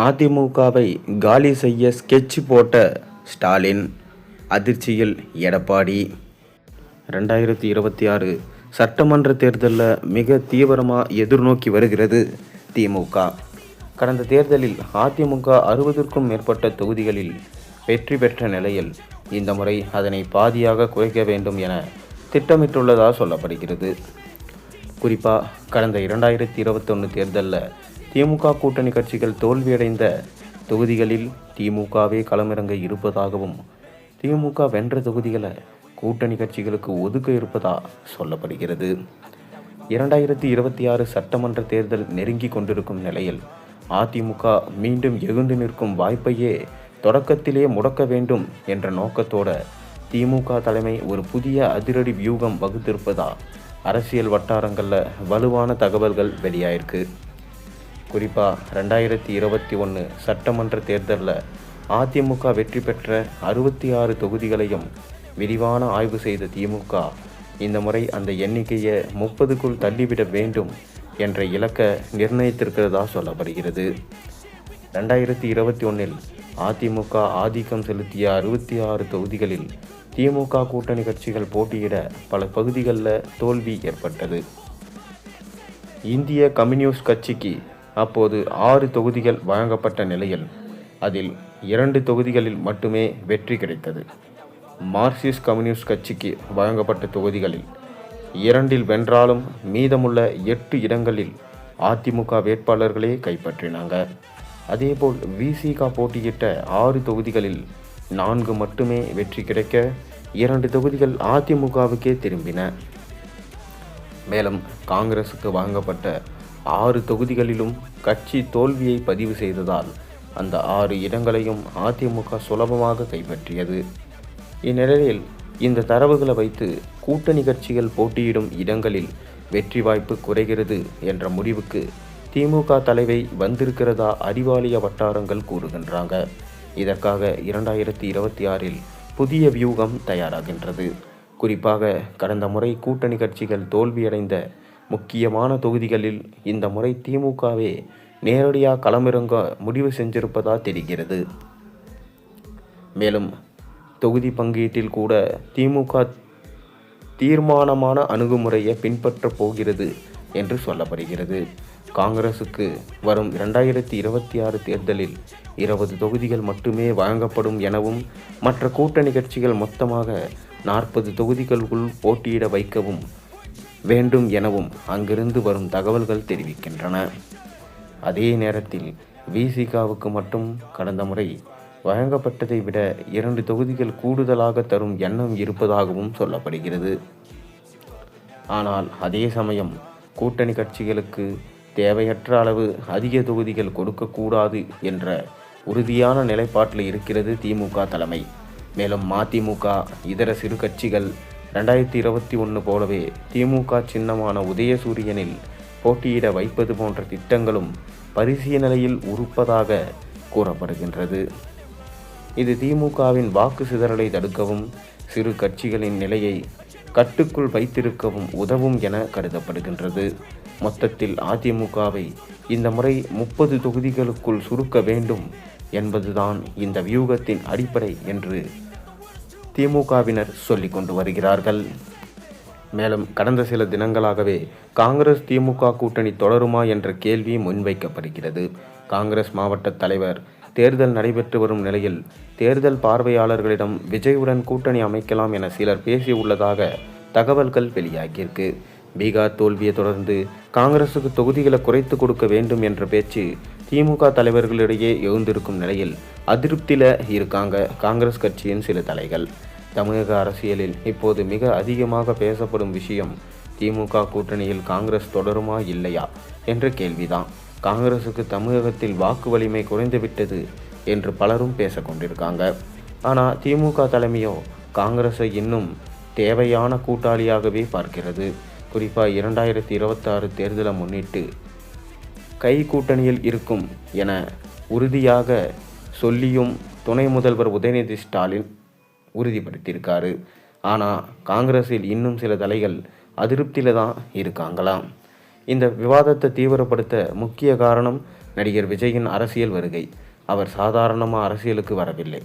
அதிமுகவை காலி செய்ய ஸ்கெட்ச் போட்ட ஸ்டாலின் அதிர்ச்சியில் எடப்பாடி. ரெண்டாயிரத்தி இருபத்தி ஆறு சட்டமன்ற தேர்தலில் மிக தீவிரமாக எதிர்நோக்கி வருகிறது திமுக. கடந்த தேர்தலில் அதிமுக அறுபதுக்கும் மேற்பட்ட தொகுதிகளில் வெற்றி பெற்ற நிலையில் இந்த முறை அதனை பாதியாக குறைக்க வேண்டும் என திட்டமிட்டுள்ளதாக சொல்லப்படுகிறது. குறிப்பாக கடந்த இரண்டாயிரத்தி இருபத்தொன்று தேர்தலில் திமுக கூட்டணி கட்சிகள் தோல்வியடைந்த தொகுதிகளில் திமுகவே களமிறங்க இருப்பதாகவும் திமுக வென்ற தொகுதிகளை கூட்டணி கட்சிகளுக்கு ஒதுக்க இருப்பதா சொல்லப்படுகிறது. இரண்டாயிரத்தி இருபத்தி ஆறு சட்டமன்ற தேர்தல் நெருங்கி கொண்டிருக்கும் நிலையில் அதிமுக மீண்டும் எழுந்து நிற்கும் வாய்ப்பையே தொடக்கத்திலே முடக்க வேண்டும் என்ற நோக்கத்தோட திமுக தலைமை ஒரு புதிய அதிரடி வியூகம் வகுத்திருப்பதா அரசியல் வட்டாரங்களில் வலுவான தகவல்கள் வெளியாயிருக்கு. குறிப்பாக ரெண்டாயிரத்தி இருபத்தி ஒன்று சட்டமன்ற தேர்தலில் அதிமுக வெற்றி பெற்ற அறுபத்தி ஆறு தொகுதிகளையும் விரிவான ஆய்வு செய்த திமுக இந்த முறை அந்த எண்ணிக்கையை முப்பதுக்குள் தள்ளிவிட வேண்டும் என்ற இலக்கை நிர்ணயித்திருக்கிறதா சொல்லப்படுகிறது. ரெண்டாயிரத்தி இருபத்தி ஒன்றில் அதிமுக ஆதிக்கம் செலுத்திய அறுபத்தி ஆறு தொகுதிகளில் திமுக கூட்டணி கட்சிகள் போட்டியிட பல பகுதிகளில் தோல்வி ஏற்பட்டது. இந்திய கம்யூனிஸ்ட் கட்சிக்கு அப்போது ஆறு தொகுதிகள் வழங்கப்பட்ட நிலையில் அதில் இரண்டு தொகுதிகளில் மட்டுமே வெற்றி கிடைத்தது. மார்க்சிஸ்ட் கம்யூனிஸ்ட் கட்சிக்கு வழங்கப்பட்ட தொகுதிகளில் இரண்டில் வென்றாலும் மீதமுள்ள எட்டு இடங்களில் அதிமுக வேட்பாளர்களே கைப்பற்றினாங்க. அதேபோல் விசிக போட்டியிட்ட ஆறு தொகுதிகளில் நான்கு மட்டுமே வெற்றி கிடைக்க இரண்டு தொகுதிகள் அதிமுகவுக்கே திரும்பின. மேலும் காங்கிரசுக்கு வழங்கப்பட்ட ஆறு தொகுதிகளிலும் கட்சி தோல்வியை பதிவு செய்ததால் அந்த ஆறு இடங்களையும் அதிமுக சுலபமாக கைப்பற்றியது. இந்நிலையில் இந்த தரவுகளை வைத்து கூட்டணி கட்சிகள் போட்டியிடும் இடங்களில் வெற்றி வாய்ப்பு குறைகிறது என்ற முடிவுக்கு திமுக தலைவை வந்திருக்கிறதா அறிவாலய வட்டாரங்கள் கூறுகின்றாங்க. இதற்காக இரண்டாயிரத்தி இருபத்தி ஆறில் புதிய வியூகம் தயாராகின்றது. குறிப்பாக கடந்த முறை கூட்டணி கட்சிகள் தோல்வியடைந்த முக்கியமான தொகுதிகளில் இந்த முறை திமுகவே நேரடியாக களமிறங்க முடிவு செஞ்சிருப்பதா தெரிகிறது. மேலும் தொகுதி பங்கீட்டில் கூட திமுக தீர்மானமான அணுகுமுறையை பின்பற்றப் போகிறது என்று சொல்லப்படுகிறது. காங்கிரசுக்கு வரும் இரண்டாயிரத்தி இருபத்தி ஆறு தேர்தலில் இருபது தொகுதிகள் மட்டுமே வழங்கப்படும் எனவும் மற்ற கூட்டணி கட்சிகள் மொத்தமாக நாற்பது தொகுதிகளுக்குள் போட்டியிட வைக்கவும் வேண்டும் எனவும் அங்கிருந்து வரும் தகவல்கள் தெரிவிக்கின்றன. அதே நேரத்தில் விசிகாவுக்கு மட்டும் கடந்த முறை வழங்கப்பட்டதை விட இரண்டு தொகுதிகள் கூடுதலாக தரும் எண்ணம் இருப்பதாகவும் சொல்லப்படுகிறது. ஆனால் அதே சமயம் கூட்டணி கட்சிகளுக்கு தேவையற்ற அளவு அதிக தொகுதிகள் கொடுக்கக்கூடாது என்ற உறுதியான நிலைப்பாட்டில் இருக்கிறது திமுக தலைமை. மேலும் மதிமுக இதர சிறு கட்சிகள் ரெண்டாயிரத்தி இருபத்தி ஒன்று போலவே திமுக சின்னமான உதயசூரியனில் போட்டியிட வைப்பது போன்ற திட்டங்களும் பரிசீலனையில் உறுப்பதாக கூறப்படுகின்றது. இது திமுகவின் வாக்கு சிதறலை தடுக்கவும் சிறு கட்சிகளின் நிலையை கட்டுக்குள் வைத்திருக்கவும் உதவும் என கருதப்படுகின்றது. மொத்தத்தில் அதிமுகவை இந்த முறை முப்பது தொகுதிகளுக்குள் சுருக்க வேண்டும் என்பதுதான் இந்த வியூகத்தின் அடிப்படை என்று திமுகவினர் சொல்லிக் கொண்டு வருகிறார்கள். மேலும் கடந்த சில தினங்களாகவே காங்கிரஸ் திமுக கூட்டணி தொடருமா என்ற கேள்வி முன்வைக்கப்படுகிறது. காங்கிரஸ் மாவட்ட தலைவர் தேர்தல் நடைபெற்று வரும் நிலையில் தேர்தல் பார்வையாளர்களிடம் விஜயுடன் கூட்டணி அமைக்கலாம் என சிலர் பேசியுள்ளதாக தகவல்கள் வெளியாகியிருக்கு. பீகார் தோல்வியை தொடர்ந்து காங்கிரசுக்கு தொகுதிகளை குறைத்து கொடுக்க வேண்டும் என்ற பேச்சு திமுக தலைவர்களிடையே எழுந்திருக்கும் நிலையில் அதிருப்தியில் இருக்காங்க காங்கிரஸ் கட்சியின் சில தலைகள். தமிழக அரசியலில் இப்போது மிக அதிகமாக பேசப்படும் விஷயம் திமுக கூட்டணியில் காங்கிரஸ் தொடருமா இல்லையா என்ற கேள்விதான். காங்கிரசுக்கு தமிழகத்தில் வாக்கு வலிமை குறைந்துவிட்டது என்று பலரும் பேசக்கொண்டிருக்காங்க ஆனால் திமுக தலைமையோ காங்கிரஸை இன்னும் தேவையான கூட்டாளியாகவே பார்க்கிறது. குறிப்பாக இரண்டாயிரத்தி இருபத்தாறு தேர்தலை முன்னிட்டு கை கூட்டணியில் இருக்கும் என உறுதியாக சொல்லியும் துணை முதல்வர் உதயநிதி ஸ்டாலின் உறுதிப்படுத்தியிருக்காரு. ஆனால் காங்கிரஸில் இன்னும் சில தலைகள் அதிருப்தியில் தான் இருக்காங்களாம். இந்த விவாதத்தை தீவிரப்படுத்த முக்கிய காரணம் நடிகர் விஜயின் அரசியல் வருகை. அவர் சாதாரணமாக அரசியலுக்கு வரவில்லை.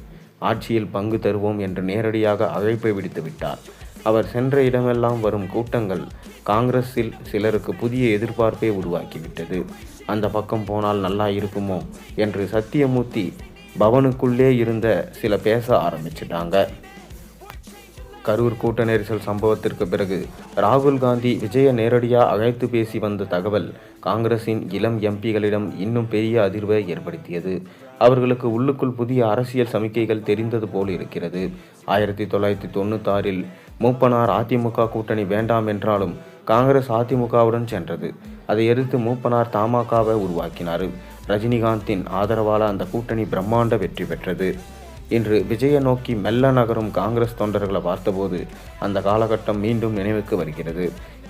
ஆட்சியில் பங்கு தருவோம் என்று நேரடியாக அழைப்பை விடுத்து விட்டார். அவர் சென்ற இடமெல்லாம் வரும் கூட்டங்கள் காங்கிரஸில் சிலருக்கு புதிய எதிர்பார்ப்பை உருவாக்கிவிட்டது. அந்த பக்கம் போனால் நல்லா இருக்குமோ என்று சத்தியமூர்த்தி பவனுக்குள்ளே இருந்த சில பேச ஆரம்பிச்சிட்டாங்க. கரூர் கூட்ட நெரிசல் சம்பவத்திற்கு பிறகு ராகுல் காந்தி விஜய நேரடியாக அழைத்து பேசி வந்த தகவல் காங்கிரசின் இளம் எம்பிகளிடம் இன்னும் பெரிய அதிர்வை ஏற்படுத்தியது. அவர்களுக்கு உள்ளுக்குள் புதிய அரசியல் சமிக்கைகள் தெரிந்தது போல் இருக்கிறது. ஆயிரத்தி தொள்ளாயிரத்தி தொண்ணூத்தாறில் மூப்பனார் அதிமுக கூட்டணி வேண்டாம் என்றாலும் காங்கிரஸ் அதிமுகவுடன் சென்றது. அதை எதிர்த்து மூப்பனார் தமாகவை உருவாக்கினார். ரஜினிகாந்தின் ஆதரவால் அந்த கூட்டணி பிரம்மாண்ட வெற்றி பெற்றது. இன்று விஜய நோக்கி மெல்ல நகரும் காங்கிரஸ் தொண்டர்களை பார்த்தபோது அந்த காலகட்டம் மீண்டும் நினைவுக்கு வருகிறது.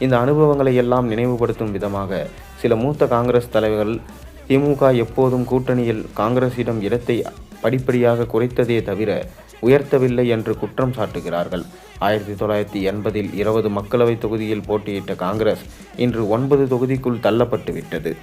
இந்த அனுபவங்களை எல்லாம் நினைவுபடுத்தும் விதமாக சில மூத்த காங்கிரஸ் தலைவர்கள் திமுக எப்போதும் கூட்டணியில் காங்கிரசிடம் இடத்தை படிப்படியாக குறைத்ததே தவிர உயர்த்தவில்லை என்று குற்றம் சாட்டுகிறார்கள். ஆயிரத்தி தொள்ளாயிரத்தி எண்பதில் இருபது மக்களவைத் தொகுதியில் போட்டியிட்ட காங்கிரஸ் இன்று ஒன்பது தொகுதிக்குள் தள்ளப்பட்டு விட்டது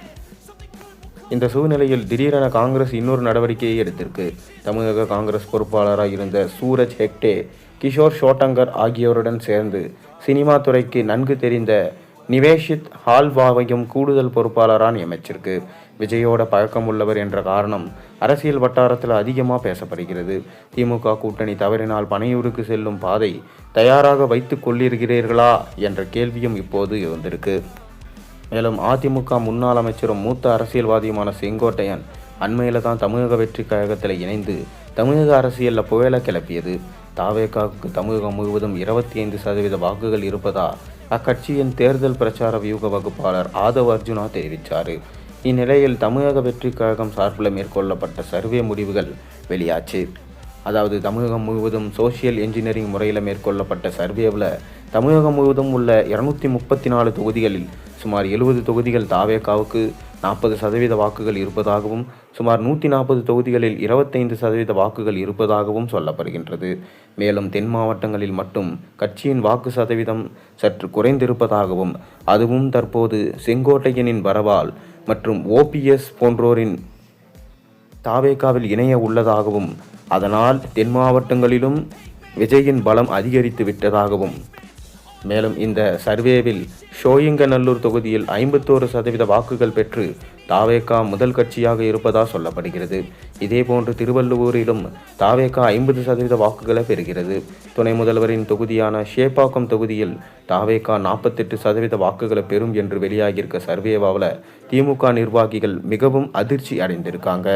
இந்த சூழ்நிலையில் திடீரென காங்கிரஸ் இன்னொரு நடவடிக்கையை எடுத்திருக்கு. தமிழக காங்கிரஸ் பொறுப்பாளராக இருந்த சூரஜ் ஹெக்டே கிஷோர் ஷோட்டங்கர் ஆகியோருடன் சேர்ந்து சினிமா துறைக்கு நன்கு தெரிந்த நிவேஷித் ஹால்வாவையும் கூடுதல் பொறுப்பாளராக நியமிச்சிருக்கு. விஜயோட பழக்கம் உள்ளவர் என்ற காரணம் அரசியல் வட்டாரத்தில் அதிகமாக பேசப்படுகிறது. திமுக கூட்டணி தவறினால் பனையூருக்கு செல்லும் பாதை தயாராக வைத்து கொள்ளிருக்கிறீர்களா என்ற கேள்வியும் இப்போது இருந்திருக்கு மேலும் அதிமுக முன்னாள் அமைச்சரும் மூத்த அரசியல்வாதியுமான செங்கோட்டையன் அண்மையில் தான் தமிழக வெற்றி கழகத்தில் இணைந்து தமிழக அரசியலில் புயலை கிளப்பியது. தாவேகாவுக்கு தமிழகம் முழுவதும் இருபத்தி ஐந்து சதவீத வாக்குகள் இருப்பதா அக்கட்சியின் தேர்தல் பிரச்சார வியூக வகுப்பாளர் ஆதவ் அர்ஜுனா தெரிவித்தார் இந்நிலையில் தமிழக வெற்றிக் கழகம் சார்பில் மேற்கொள்ளப்பட்ட சர்வே முடிவுகள் வெளியாச்சு. அதாவது தமிழகம் முழுவதும் சோஷியல் இன்ஜினியரிங் முறையில் மேற்கொள்ளப்பட்ட சர்வேவில் தமிழகம் முழுவதும் உள்ள இரநூத்தி முப்பத்தி நாலு தொகுதிகளில் சுமார் எழுபது தொகுதிகள் தாவேக்காவுக்கு நாற்பது சதவீத வாக்குகள் இருப்பதாகவும் சுமார் நூற்றி நாற்பது தொகுதிகளில் இருபத்தைந்து சதவீத வாக்குகள் இருப்பதாகவும் சொல்லப்படுகின்றது. மேலும் தென் மாவட்டங்களில் மட்டும் கட்சியின் வாக்கு சதவீதம் சற்று குறைந்திருப்பதாகவும் அதுவும் தற்போது செங்கோட்டையனின் வரவால் மற்றும் ஓபிஎஸ் போன்றோரின் தாவேகாவில் இணைய உள்ளதாகவும் அதனால் தென் மாவட்டங்களிலும் விஜயின் பலம் அதிகரித்து விட்டதாகவும். மேலும் இந்த சர்வேவில் ஷோயிங்கநல்லூர் தொகுதியில் ஐம்பத்தோரு சதவீத வாக்குகள் பெற்று தாவேகா முதல் கட்சியாக இருப்பதாக சொல்லப்படுகிறது. இதேபோன்று திருவள்ளுவூரிலும் தாவேகா ஐம்பது சதவீத வாக்குகளை பெறுகிறது. துணை முதல்வரின் தொகுதியான ஷேப்பாக்கம் தொகுதியில் தாவேகா நாற்பத்தெட்டு சதவீத வாக்குகளை பெறும் என்று வெளியாகியிருக்க சர்வேவாவில் திமுக நிர்வாகிகள் மிகவும் அதிர்ச்சி அடைந்திருக்காங்க.